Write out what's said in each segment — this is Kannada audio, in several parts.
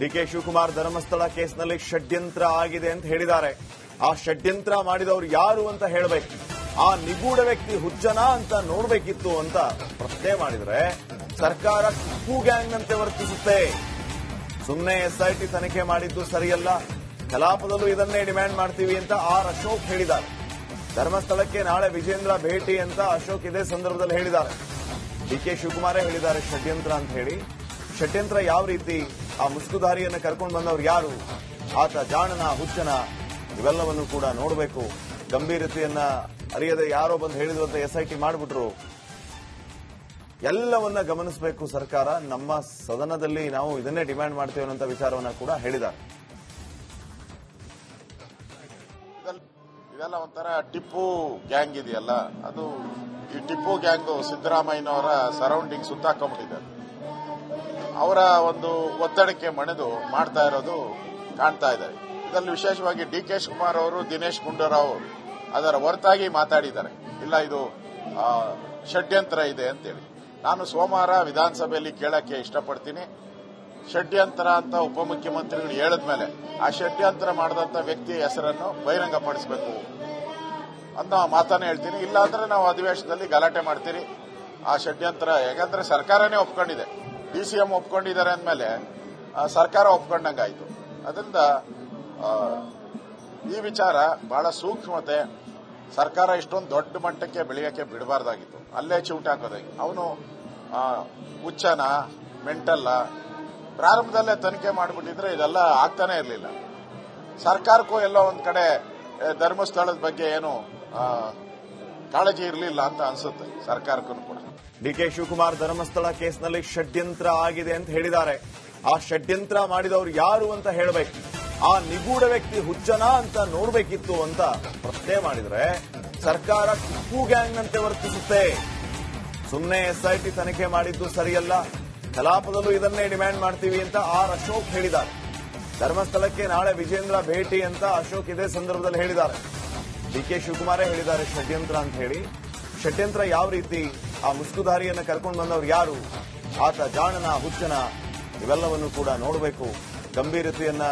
ಡಿಕೆ ಶಿವಕುಮಾರ್ ಧರ್ಮಸ್ಥಳ ಕೇಸ್ನಲ್ಲಿ ಷಡ್ಯಂತ್ರ ಆಗಿದೆ ಅಂತ ಹೇಳಿದ್ದಾರೆ. ಆ ಷಡ್ಯಂತ್ರ ಮಾಡಿದವರು ಯಾರು ಅಂತ ಹೇಳಬೇಕು. ಆ ನಿಗೂಢ ವ್ಯಕ್ತಿ ಹುಜ್ಜನ ಅಂತ ನೋಡಬೇಕಿತ್ತು ಅಂತ ಪ್ರಶ್ನೆ ಮಾಡಿದ್ರೆ ಸರ್ಕಾರ ಟಿಪ್ಪು ಗ್ಯಾಂಗ್ನಂತೆ ವರ್ತಿಸುತ್ತೆ. ಸುಮ್ಮನೆ ಎಸ್ಐಟಿ ತನಿಖೆ ಮಾಡಿದ್ದು ಸರಿಯಲ್ಲ. ಕಲಾಪದಲ್ಲೂ ಇದನ್ನೇ ಡಿಮ್ಯಾಂಡ್ ಮಾಡ್ತೀವಿ ಅಂತ ಆರ್ ಅಶೋಕ್ ಹೇಳಿದ್ದಾರೆ. ಧರ್ಮಸ್ಥಳಕ್ಕೆ ನಾಳೆ ವಿಜೇಂದ್ರ ಭೇಟಿ ಅಂತ ಅಶೋಕ್ ಇದೇ ಸಂದರ್ಭದಲ್ಲಿ ಹೇಳಿದ್ದಾರೆ. ಡಿಕೆ ಶಿವಕುಮಾರೇ ಹೇಳಿದ್ದಾರೆ ಷಡ್ಯಂತ್ರ ಅಂತ ಹೇಳಿ. ಷಡ್ಯಂತ್ರ ಯಾವ ರೀತಿ ಆ ಮುಸುಕುದಾರಿಯನ್ನು ಕರ್ಕೊಂಡು ಬಂದವರು ಯಾರು? ಆತ, ಜಾಣನ, ಹುಚ್ಚನ, ಇವೆಲ್ಲವನ್ನು ಕೂಡ ನೋಡಬೇಕು. ಗಂಭೀರತೆಯನ್ನ ಅರಿಯದೆ ಯಾರೋ ಬಂದು ಹೇಳಿದ್ರು ಅಂತ ಎಸ್ಐಟಿ ಮಾಡಿಬಿಟ್ರು. ಎಲ್ಲವನ್ನ ಗಮನಿಸಬೇಕು ಸರ್ಕಾರ. ನಮ್ಮ ಸದನದಲ್ಲಿ ನಾವು ಇದನ್ನೇ ಡಿಮ್ಯಾಂಡ್ ಮಾಡ್ತೇವೆ ಅನ್ನೋ ವಿಚಾರವನ್ನ ಕೂಡ ಇದೆಲ್ಲ- ಇದೆಲ್ಲ ಒಂಥರ ಟಿಪ್ಪು ಗ್ಯಾಂಗ್ ಇದೆಯಲ್ಲ? ಅದು ಈ ಟಿಪ್ಪು ಗ್ಯಾಂಗ್ ಸಿದ್ದರಾಮಯ್ಯನವರ ಸರೌಂಡಿಂಗ್ ಸುತ್ತಾಕೊಂಡ್ಬಿಟ್ಟಿದೆ ಅವರ ಒಂದು ಒತ್ತಡಕ್ಕೆ ಮಣಿದು ಮಾಡ್ತಾ ಇರೋದು ಕಾಣ್ತಾ ಇದೆ. ಇದರಲ್ಲಿ ವಿಶೇಷವಾಗಿ ಡಿ ಕೆ ಶಿವಕುಮಾರ್ ಅವರು, ದಿನೇಶ್ ಗುಂಡೂರಾವ್ ಅದರ ಹೊರತಾಗಿ ಮಾತಾಡಿದ್ದಾರೆ. ಇಲ್ಲ, ಇದು ಷಡ್ಯಂತ್ರ ಇದೆ ಅಂತೇಳಿ. ನಾನು ಸೋಮವಾರ ವಿಧಾನಸಭೆಯಲ್ಲಿ ಕೇಳಕ್ಕೆ ಇಷ್ಟಪಡ್ತೀನಿ. ಷಡ್ಯಂತ್ರ ಅಂತ ಉಪಮುಖ್ಯಮಂತ್ರಿಗಳು ಹೇಳಿದ್ಮೇಲೆ ಆ ಷಡ್ಯಂತ್ರ ಮಾಡಿದಂತ ವ್ಯಕ್ತಿಯ ಹೆಸರನ್ನು ಬಹಿರಂಗಪಡಿಸಬೇಕು ಅಂತ ಮಾತಾನೆ ಹೇಳ್ತೀನಿ. ಇಲ್ಲಾಂದ್ರೆ ನಾವು ಅಧಿವೇಶನದಲ್ಲಿ ಗಲಾಟೆ ಮಾಡ್ತೀರಿ. ಆ ಷಡ್ಯಂತ್ರ, ಯಾಕಂದ್ರೆ ಸರ್ಕಾರನೇ ಒಪ್ಕೊಂಡಿದೆ. ಡಿ ಸಿ ಎಂ ಒಪ್ಕೊಂಡಿದ್ದಾರೆ ಅಂದಮೇಲೆ ಸರ್ಕಾರ ಒಪ್ಕೊಂಡಂಗಾಯ್ತು. ಅದರಿಂದ ಈ ವಿಚಾರ ಬಹಳ ಸೂಕ್ಷ್ಮತೆ. ಸರ್ಕಾರ ಇಷ್ಟೊಂದು ದೊಡ್ಡ ಮಟ್ಟಕ್ಕೆ ಬೆಳೆಯಕ್ಕೆ ಬಿಡಬಾರ್ದಾಗಿತ್ತು. ಅಲ್ಲೇ ಚಿವುಟ್ ಹಾಕೋದಾಗಿ. ಅವನು ಹುಚ್ಚನ, ಮೆಂಟಲ್ಲ, ಪ್ರಾರಂಭದಲ್ಲೇ ತನಿಖೆ ಮಾಡಿಬಿಟ್ಟಿದ್ರೆ ಇದೆಲ್ಲ ಆಗ್ತಾನೆ ಇರಲಿಲ್ಲ. ಸರ್ಕಾರಕ್ಕೂ ಎಲ್ಲೋ ಒಂದು ಕಡೆ ಧರ್ಮಸ್ಥಳದ ಬಗ್ಗೆ ಏನು ಕಾಳಜಿ ಇರಲಿಲ್ಲ ಅಂತ ಅನ್ಸುತ್ತೆ ಸರ್ಕಾರಕ್ಕೂ ಕೂಡ. ಡಿಕೆ ಶಿವಕುಮಾರ್ ಧರ್ಮಸ್ಥಳ ಕೇಸ್ನಲ್ಲಿ ಷಡ್ಯಂತ್ರ ಆಗಿದೆ ಅಂತ ಹೇಳಿದ್ದಾರೆ. ಆ ಷಡ್ಯಂತ್ರ ಮಾಡಿದವರು ಯಾರು ಅಂತ ಹೇಳಬೇಕು. ಆ ನಿಗೂಢ ವ್ಯಕ್ತಿ ಹುಚ್ಚನ ಅಂತ ನೋಡಬೇಕಿತ್ತು ಅಂತ ಪ್ರಶ್ನೆ ಮಾಡಿದ್ರೆ ಸರ್ಕಾರ ಟಿಪ್ಪು ಗ್ಯಾಂಗ್ನಂತೆ ವರ್ತಿಸುತ್ತೆ. ಸುಮ್ಮನೆ ಎಸ್ಐಟಿ ತನಿಖೆ ಮಾಡಿದ್ದು ಸರಿಯಲ್ಲ. ಕಲಾಪದಲ್ಲೂ ಇದನ್ನೇ ಡಿಮ್ಯಾಂಡ್ ಮಾಡ್ತೀವಿ ಅಂತ ಆರ್ ಅಶೋಕ್ ಹೇಳಿದ್ದಾರೆ. ಧರ್ಮಸ್ಥಳಕ್ಕೆ ನಾಳೆ ವಿಜೇಂದ್ರ ಭೇಟಿ ಅಂತ ಅಶೋಕ್ ಇದೇ ಸಂದರ್ಭದಲ್ಲಿ ಹೇಳಿದ್ದಾರೆ. ಡಿಕೆ ಶಿವಕುಮಾರೇ ಹೇಳಿದ್ದಾರೆ ಷಡ್ಯಂತ್ರ ಅಂತ ಹೇಳಿ. ಷಡ್ಯಂತ್ರ ಯಾವ ರೀತಿ ಆ ಮುಸ್ಕುದಾರಿಯನ್ನು ಕರ್ಕೊಂಡು ಬಂದವರು ಯಾರು? ಆತ, ಜಾಣನ, ಹುಚ್ಚನ, ಇವೆಲ್ಲವನ್ನು ಕೂಡ ನೋಡಬೇಕು. ಗಂಭೀರತೆಯನ್ನ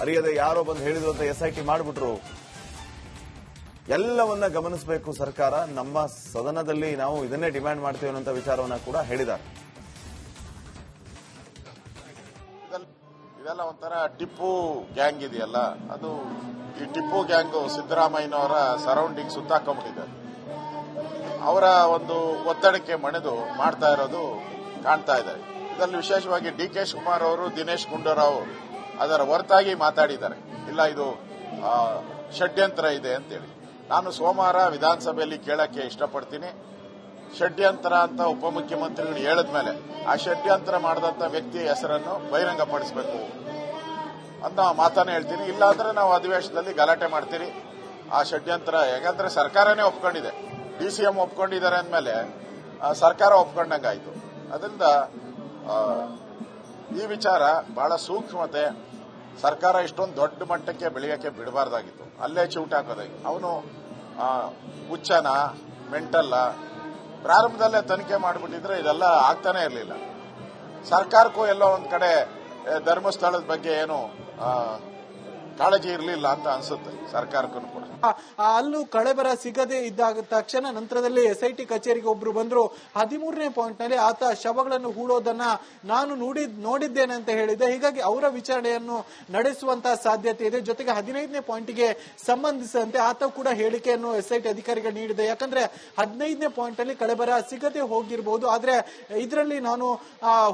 ಅರಿಯದೆ ಯಾರೋ ಬಂದು ಹೇಳಿದ್ರು ಅಂತ ಎಸ್ಐಟಿ ಮಾಡಿಬಿಟ್ರು. ಎಲ್ಲವನ್ನ ಗಮನಿಸಬೇಕು ಸರ್ಕಾರ. ನಮ್ಮ ಸದನದಲ್ಲಿ ನಾವು ಇದನ್ನೇ ಡಿಮ್ಯಾಂಡ್ ಮಾಡ್ತೇವೆ ಅನ್ನೋ ವಿಚಾರವನ್ನ ಕೂಡ ಹೇಳಿದ್ದಾರೆ. ಇದೆಲ್ಲ- ಒಂಥರ ಟಿಪ್ಪು ಗ್ಯಾಂಗ್ ಇದೆಯಲ್ಲ? ಅದು ಈ ಟಿಪ್ಪು ಗ್ಯಾಂಗ್ ಸಿದ್ದರಾಮಯ್ಯನವರ ಸರೌಂಡಿಂಗ್ ಸುತ್ತಾಕೊಂಡ್ಬಿಟ್ಟಿದೆ. ಅವರ ಒಂದು ಒತ್ತಡಕ್ಕೆ ಮಣಿದು ಮಾಡ್ತಾ ಇರೋದು ಕಾಣ್ತಾ ಇದೆ. ಇದರಲ್ಲಿ ವಿಶೇಷವಾಗಿ ಡಿ ಕೆ ಶಿವಕುಮಾರ್ ಅವರು, ದಿನೇಶ್ ಗುಂಡೂರಾವ್ ಅದರ ಹೊರತಾಗಿ ಮಾತಾಡಿದ್ದಾರೆ. ಇಲ್ಲ, ಇದು ಷಡ್ಯಂತ್ರ ಇದೆ ಅಂತೇಳಿ. ನಾನು ಸೋಮವಾರ ವಿಧಾನಸಭೆಯಲ್ಲಿ ಕೇಳಕ್ಕೆ ಇಷ್ಟಪಡ್ತೀನಿ. ಷಡ್ಯಂತ್ರ ಅಂತ ಉಪಮುಖ್ಯಮಂತ್ರಿಗಳು ಹೇಳಿದ್ಮೇಲೆ ಆ ಷಡ್ಯಂತ್ರ ಮಾಡಿದಂತ ವ್ಯಕ್ತಿಯ ಹೆಸರನ್ನು ಬಹಿರಂಗಪಡಿಸಬೇಕು ಅಂತ ಮಾತಾನೆ ಹೇಳ್ತೀನಿ. ಇಲ್ಲಾಂದ್ರೆ ನಾವು ಅಧಿವೇಶನದಲ್ಲಿ ಗಲಾಟೆ ಮಾಡ್ತೀರಿ. ಆ ಷಡ್ಯಂತ್ರ ಯಾಕಂದ್ರೆ ಸರ್ಕಾರನೇ ಒಪ್ಕೊಂಡಿದೆ. ಡಿ ಸಿ ಎಂ ಒಪ್ಕೊಂಡಿದ್ದಾರೆ ಅಂದಮೇಲೆ ಸರ್ಕಾರ ಒಪ್ಕೊಂಡಂಗಾಯಿತು. ಅದರಿಂದ ಈ ವಿಚಾರ ಬಹಳ ಸೂಕ್ಷ್ಮತೆ. ಸರ್ಕಾರ ಇಷ್ಟೊಂದು ದೊಡ್ಡ ಮಟ್ಟಕ್ಕೆ ಬೆಳೆಯಕ್ಕೆ ಬಿಡಬಾರ್ದಾಗಿತ್ತು. ಅಲ್ಲೇ ಚಿವುಟ್ ಹಾಕೋದಾಗಿ ಅವನು ಹುಚ್ಚನ, ಮೆಂಟಲ್ಲ, ಪ್ರಾರಂಭದಲ್ಲೇ ತನಿಖೆ ಮಾಡಿಬಿಟ್ಟಿದ್ರೆ ಇದೆಲ್ಲ ಆಗ್ತಾನೆ ಇರಲಿಲ್ಲ. ಸರ್ಕಾರಕ್ಕೂ ಎಲ್ಲೋ ಒಂದು ಕಡೆ, ಧರ್ಮಸ್ಥಳದ ಬಗ್ಗೆ ಏನು ಕಾಳಜಿ ಇರಲಿಲ್ಲ ಅಂತ ಅನ್ಸುತ್ತೆ, ಸರ್ಕಾರಕ್ಕೂ ಕೂಡ. ಅಲ್ಲೂ ಕಳೆಬರ ಸಿಗದೆ ಇದ್ದಾಗ ತಕ್ಷಣ ನಂತರದಲ್ಲಿ ಎಸ್ಐಟಿ ಕಚೇರಿಗೆ ಒಬ್ರು ಬಂದ್ರು, ಹದಿಮೂರನೇ ಪಾಯಿಂಟ್ನಲ್ಲಿ ಆತ ಶವಗಳನ್ನು ಹೂಡೋದನ್ನ ನಾನು ನೋಡಿ, ನೋಡಿದ್ದೇನೆ ಅಂತ ಹೇಳಿದೆ ಹೀಗಾಗಿ ಅವರ ವಿಚಾರಣೆಯನ್ನು ನಡೆಸುವಂತಹ ಸಾಧ್ಯತೆ ಇದೆ. ಜೊತೆಗೆ ಹದಿನೈದನೇ ಪಾಯಿಂಟ್ಗೆ ಸಂಬಂಧಿಸಿದಂತೆ ಆತ ಕೂಡ ಹೇಳಿಕೆಯನ್ನು ಎಸ್ಐಟಿ ಅಧಿಕಾರಿಗಳು ನೀಡಿದೆ. ಯಾಕಂದ್ರೆ ಹದಿನೈದನೇ ಪಾಯಿಂಟ್ ಅಲ್ಲಿ ಕಳೆಬರ ಸಿಗದೆ ಹೋಗಿರಬಹುದು ಆದ್ರೆ ಇದರಲ್ಲಿ ನಾನು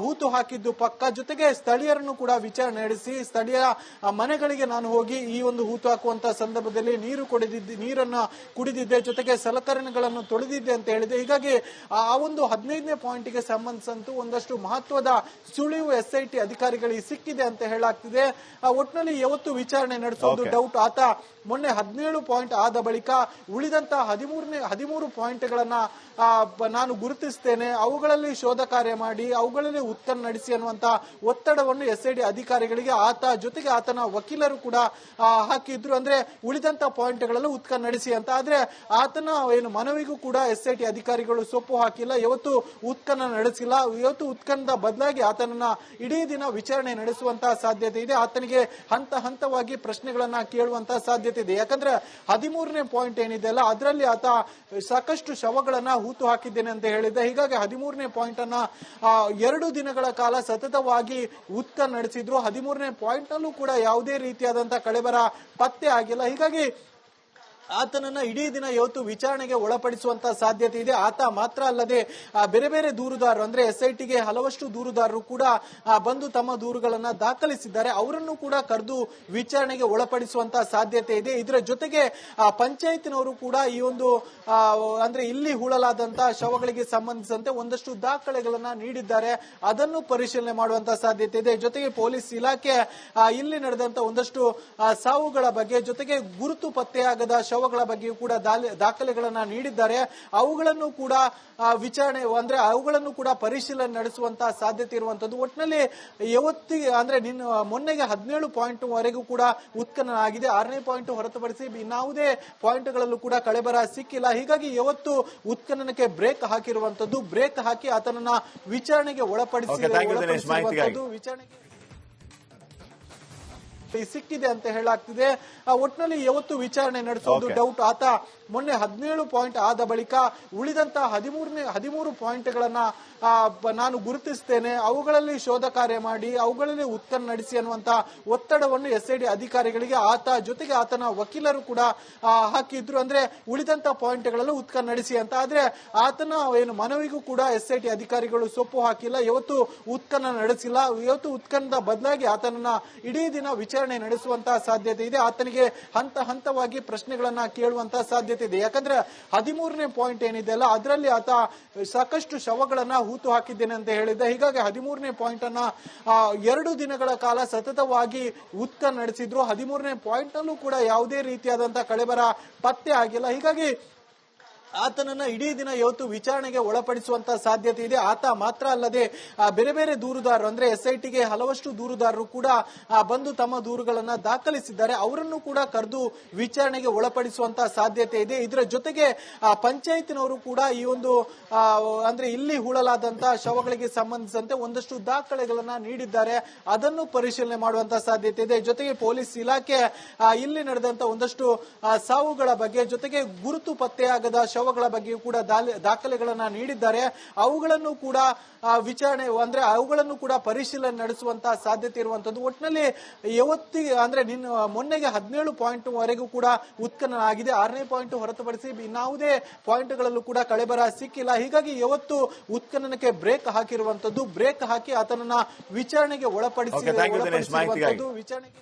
ಹೂತು ಹಾಕಿದ್ದು ಪಕ್ಕ. ಜೊತೆಗೆ ಸ್ಥಳೀಯರನ್ನು ಕೂಡ ವಿಚಾರಣೆ ನಡೆಸಿ, ಸ್ಥಳೀಯ ಮನೆಗಳಿಗೆ ನಾನು ಹೋಗಿ ಈ ಒಂದು ಹೂತು ಹಾಕುವಂತಹ ಸಂದರ್ಭದಲ್ಲಿ ನೀರು ಕುಡಿದಿದ್ದ ನೀರನ್ನ ಕುಡಿದಿದ್ದೆ ಜೊತೆಗೆ ಸಲಕರಣೆಗಳನ್ನು ತೊಳೆದಿದ್ದೆ ಅಂತ ಹೇಳಿದೆ. ಹೀಗಾಗಿ ಆ ಒಂದು ಹದಿನೈದನೇ ಪಾಯಿಂಟ್ಗೆ ಸಂಬಂಧಿಸಿದಂತೂ ಒಂದಷ್ಟು ಮಹತ್ವದ ಸುಳಿವು ಎಸ್ಐಟಿ ಅಧಿಕಾರಿಗಳಿಗೆ ಸಿಕ್ಕಿದೆ ಅಂತ ಹೇಳಾಗ್ತಿದೆ ಆ, ಒಟ್ನಲ್ಲಿ ಯಾವತ್ತು ವಿಚಾರಣೆ ನಡೆಸೋದು ಡೌಟ್ ಆತ ಮೊನ್ನೆ ಹದಿನೇಳು ಪಾಯಿಂಟ್ ಆದ ಬಳಿಕ ಉಳಿದಂತಹ ಹದಿಮೂರನೇ ಹದಿಮೂರು ಪಾಯಿಂಟ್ಗಳನ್ನ ನಾನು ಗುರುತಿಸ್ತೇನೆ. ಅವುಗಳಲ್ಲಿ ಶೋಧ ಕಾರ್ಯ ಮಾಡಿ ಅವುಗಳಲ್ಲಿ ಉತ್ತರ ನಡೆಸಿ ಅನ್ನುವಂತಹ ಒತ್ತಡವನ್ನು ಎಸ್ಐಡಿ ಅಧಿಕಾರಿಗಳಿಗೆ ಆತ ಜೊತೆಗೆ ಆತನ ವಕೀಲರು ಕೂಡ ಹಾಕಿದ್ರು. ಅಂದ್ರೆ ಉಳಿದಂತ ಪಾಯಿಂಟ್ಗಳಲ್ಲೂ ಉತ್ಕನ್ ನಡೆಸಿ ಅಂತ. ಆದ್ರೆ ಆತನ ಏನು ಮನವಿಗೂ ಕೂಡ ಎಸ್ ಐ ಟಿ ಅಧಿಕಾರಿಗಳು ಸೊಪ್ಪು ಹಾಕಿಲ್ಲ. ಇವತ್ತು ಉತ್ಕನ್ನ ನಡೆಸಿಲ್ಲ. ಇವತ್ತು ಉತ್ಖನದ ಬದಲಾಗಿ ಆತನನ್ನ ಇಡೀ ದಿನ ವಿಚಾರಣೆ ನಡೆಸುವಂತಹ ಸಾಧ್ಯತೆ ಇದೆ. ಆತನಿಗೆ ಹಂತ ಹಂತವಾಗಿ ಪ್ರಶ್ನೆಗಳನ್ನ ಕೇಳುವಂತಹ ಸಾಧ್ಯತೆ ಇದೆ. ಯಾಕಂದ್ರೆ ಹದಿಮೂರನೇ ಪಾಯಿಂಟ್ ಏನಿದೆ ಅಲ್ಲ, ಅದರಲ್ಲಿ ಆತ ಸಾಕಷ್ಟು ಶವಗಳನ್ನ ಹೂತು ಹಾಕಿದ್ದೇನೆ ಅಂತ ಹೇಳಿದ್ದೆ. ಹೀಗಾಗಿ ಹದಿಮೂರನೇ ಪಾಯಿಂಟ್ ಅನ್ನ ಎರಡು ದಿನಗಳ ಕಾಲ ಸತತವಾಗಿ ಉತ್ಕ ನಡೆಸಿದ್ರು. ಹದಿಮೂರನೇ ಪಾಯಿಂಟ್ ನಲ್ಲೂ ಕೂಡ ಯಾವುದೇ ರೀತಿಯಾದಂತಹ ಕಳೆಬರ ಪತ್ತೆ ಆಗಿಲ್ಲ. ಹೀಗಾಗಿ ಆತನನ್ನ ಇಡೀ ದಿನ ಇವತ್ತು ವಿಚಾರಣೆಗೆ ಒಳಪಡಿಸುವಂತ ಸಾಧ್ಯತೆ ಇದೆ. ಆತ ಮಾತ್ರ ಅಲ್ಲದೆ ಬೇರೆ ಬೇರೆ ದೂರುದಾರರು, ಅಂದ್ರೆ ಎಸ್ ಐ ಟಿಗೆ ಹಲವಷ್ಟು ದೂರುದಾರರು ಕೂಡ ಬಂದು ತಮ್ಮ ದೂರುಗಳನ್ನ ದಾಖಲಿಸಿದ್ದಾರೆ. ಅವರನ್ನು ಕೂಡ ಕರೆದು ವಿಚಾರಣೆಗೆ ಒಳಪಡಿಸುವಂತ ಸಾಧ್ಯತೆ ಇದೆ. ಇದರ ಜೊತೆಗೆ ಪಂಚಾಯತ್ನವರು ಕೂಡ ಈ ಒಂದು ಅಂದ್ರೆ ಇಲ್ಲಿ ಹೂಳಲಾದಂತಹ ಶವಗಳಿಗೆ ಸಂಬಂಧಿಸಿದಂತೆ ಒಂದಷ್ಟು ದಾಖಲೆಗಳನ್ನ ನೀಡಿದ್ದಾರೆ. ಅದನ್ನು ಪರಿಶೀಲನೆ ಮಾಡುವಂತ ಸಾಧ್ಯತೆ ಇದೆ. ಜೊತೆಗೆ ಪೊಲೀಸ್ ಇಲಾಖೆ ಇಲ್ಲಿ ನಡೆದಂತ ಒಂದಷ್ಟು ಸಾವುಗಳ ಬಗ್ಗೆ ಜೊತೆಗೆ ಗುರುತು ಪತ್ತೆಯಾಗದ ಶವಗಳ ಬಗ್ಗೆಯೂ ಕೂಡ ದಾಖಲೆಗಳನ್ನು ನೀಡಿದ್ದಾರೆ. ಅವುಗಳನ್ನು ಕೂಡ ವಿಚಾರಣೆ ಅಂದ್ರೆ ಅವುಗಳನ್ನು ಕೂಡ ಪರಿಶೀಲನೆ ನಡೆಸುವಂತಹ ಸಾಧ್ಯತೆ ಇರುವಂತದ್ದು. ಒಟ್ಟಿನಲ್ಲಿ ಯಾವತ್ತಿಗೆ ಅಂದ್ರೆ ನಿನ್ನ ಮೊನ್ನೆಗೆ ಹದಿನೇಳು ಪಾಯಿಂಟ್ ವರೆಗೂ ಕೂಡ ಉತ್ಖನನ ಆಗಿದೆ. ಆರನೇ ಪಾಯಿಂಟ್ ಹೊರತುಪಡಿಸಿ ಇನ್ನಾವುದೇ ಪಾಯಿಂಟ್ಗಳಲ್ಲೂ ಕೂಡ ಕಳೆಬರ ಸಿಕ್ಕಿಲ್ಲ. ಹೀಗಾಗಿ ಯಾವತ್ತು ಉತ್ಖನನಕ್ಕೆ ಬ್ರೇಕ್ ಹಾಕಿರುವಂತದ್ದು ಬ್ರೇಕ್ ಹಾಕಿ ಆತನನ್ನ ವಿಚಾರಣೆಗೆ ಒಳಪಡಿಸಿ ವಿಚಾರಣೆಗೆ ಸಿಕ್ಕಿದೆ ಅಂತ ಹೇಳಾಗ್ತಿದೆ ಆ, ಒಟ್ನಲ್ಲಿ ಯಾವತ್ತು ವಿಚಾರಣೆ ನಡೆಸೋದು ಡೌಟ್ ಆತ ಮೊನ್ನೆ ಹದಿನೇಳು ಪಾಯಿಂಟ್ ಆದ ಬಳಿಕ ಉಳಿದಂತ ಹದಿಮೂರನೇ ಹದಿಮೂರು ಪಾಯಿಂಟ್ಗಳನ್ನ ಗಳನ್ನ ನಾನು ಗುರುತಿಸ್ತೇನೆ. ಅವುಗಳಲ್ಲಿ ಶೋಧ ಕಾರ್ಯ ಮಾಡಿ ಅವುಗಳಲ್ಲಿ ಉತ್ತರ ನಡೆಸಿ ಅನ್ನುವಂತ ಒತ್ತಡವನ್ನು ಎಸ್ ಐ ಡಿ ಅಧಿಕಾರಿಗಳಿಗೆ ಆತ ಜೊತೆಗೆ ಆತನ ವಕೀಲರು ಕೂಡ ಹಾಕಿದ್ರು. ಅಂದ್ರೆ ಉಳಿದಂತ ಪಾಯಿಂಟ್ಗಳಲ್ಲೂ ಉತ್ತರ ನಡೆಸಿ ಅಂತ. ಆದ್ರೆ ಆತನ ಏನು ಮನವಿಗೂ ಕೂಡ ಎಸ್ ಐ ಟಿ ಅಧಿಕಾರಿಗಳು ಸೊಪ್ಪು ಹಾಕಿಲ್ಲ. ಇವತ್ತು ಉತ್ಖನ ನಡೆಸಿಲ್ಲ. ಇವತ್ತು ಉತ್ಖನದ ಬದಲಾಗಿ ಆತನನ್ನ ಇಡೀ ದಿನ ವಿಚಾರಣೆ ನಡೆಸುವಂತಹ ಸಾಧ್ಯತೆ ಇದೆ. ಆತನಿಗೆ ಹಂತ ಹಂತವಾಗಿ ಪ್ರಶ್ನೆಗಳನ್ನ ಕೇಳುವಂತಹ ಸಾಧ್ಯತೆ ಇದೆ. ಯಾಕಂದ್ರೆ ಹದಿಮೂರನೇ ಪಾಯಿಂಟ್ ಏನಿದೆ ಅಲ್ಲ, ಅದರಲ್ಲಿ ಆತ ಸಾಕಷ್ಟು ಶವಗಳನ್ನ ಹೂತು ಹಾಕಿದ್ದೇನೆ ಅಂತ ಹೇಳಿದ್ದ. ಹೀಗಾಗಿ ಹದಿಮೂರನೇ ಪಾಯಿಂಟ್ ಅನ್ನ ಎರಡು ದಿನಗಳ ಕಾಲ ಸತತವಾಗಿ ಉತ್ತ ನಡೆಸಿದ್ರು. ಹದಿಮೂರನೇ ಪಾಯಿಂಟ್ ಅಲ್ಲೂ ಕೂಡ ಯಾವುದೇ ರೀತಿಯಾದಂತಹ ಕಳೆಬರ ಪತ್ತೆ ಆಗಿಲ್ಲ. ಹೀಗಾಗಿ ಆತನನ್ನ ಇಡೀ ದಿನ ಇವತ್ತು ವಿಚಾರಣೆಗೆ ಒಳಪಡಿಸುವಂತ ಸಾಧ್ಯತೆ ಇದೆ. ಆತ ಮಾತ್ರ ಅಲ್ಲದೆ ಬೇರೆ ಬೇರೆ ದೂರುದಾರರು, ಅಂದ್ರೆ ಎಸ್ಐಟಿಗೆ ಹಲವಷ್ಟು ದೂರುದಾರರು ಕೂಡ ಬಂದು ತಮ್ಮ ದೂರುಗಳನ್ನ ದಾಖಲಿಸಿದ್ದಾರೆ. ಅವರನ್ನು ಕೂಡ ಕರೆದು ವಿಚಾರಣೆಗೆ ಒಳಪಡಿಸುವಂತ ಸಾಧ್ಯತೆ ಇದೆ. ಇದರ ಜೊತೆಗೆ ಪಂಚಾಯತ್ನವರು ಕೂಡ ಈ ಒಂದು ಅಂದ್ರೆ ಇಲ್ಲಿ ಹೂಳಲಾದಂತಹ ಶವಗಳಿಗೆ ಸಂಬಂಧಿಸಿದಂತೆ ಒಂದಷ್ಟು ದಾಖಲೆಗಳನ್ನ ನೀಡಿದ್ದಾರೆ. ಅದನ್ನು ಪರಿಶೀಲನೆ ಮಾಡುವಂತ ಸಾಧ್ಯತೆ ಇದೆ. ಜೊತೆಗೆ ಪೊಲೀಸ್ ಇಲಾಖೆ ಇಲ್ಲಿ ನಡೆದಂತ ಒಂದಷ್ಟು ಸಾವುಗಳ ಬಗ್ಗೆ ಜೊತೆಗೆ ಗುರುತು ಪತ್ತೆಯಾಗದ ಶವಗಳ ಬಗ್ಗೆಯೂ ಕೂಡ ದಾಖಲೆಗಳನ್ನು ನೀಡಿದ್ದಾರೆ. ಅವುಗಳನ್ನು ಕೂಡ ವಿಚಾರಣೆ ಅಂದ್ರೆ ಅವುಗಳನ್ನು ಕೂಡ ಪರಿಶೀಲನೆ ನಡೆಸುವಂತಹ ಸಾಧ್ಯತೆ ಇರುವಂತದ್ದು. ಒಟ್ಟಿನಲ್ಲಿ ಯಾವತ್ತಿಗೆ ಅಂದ್ರೆ ನಿನ್ನ ಮೊನ್ನೆಗೆ ಹದಿನೇಳು ಪಾಯಿಂಟ್ ವರೆಗೂ ಕೂಡ ಉತ್ಖನನ ಆಗಿದೆ. ಆರನೇ ಪಾಯಿಂಟ್ ಹೊರತುಪಡಿಸಿ ಇನ್ನಾವುದೇ ಪಾಯಿಂಟ್ಗಳಲ್ಲೂ ಕೂಡ ಕಳೆಬರ ಸಿಕ್ಕಿಲ್ಲ. ಹೀಗಾಗಿ ಯಾವತ್ತು ಉತ್ಖನನಕ್ಕೆ ಬ್ರೇಕ್ ಹಾಕಿರುವಂತದ್ದು ಬ್ರೇಕ್ ಹಾಕಿ ಆತನನ್ನ ವಿಚಾರಣೆಗೆ ಒಳಪಡಿಸಿ. ವಿಚಾರಣೆಗೆ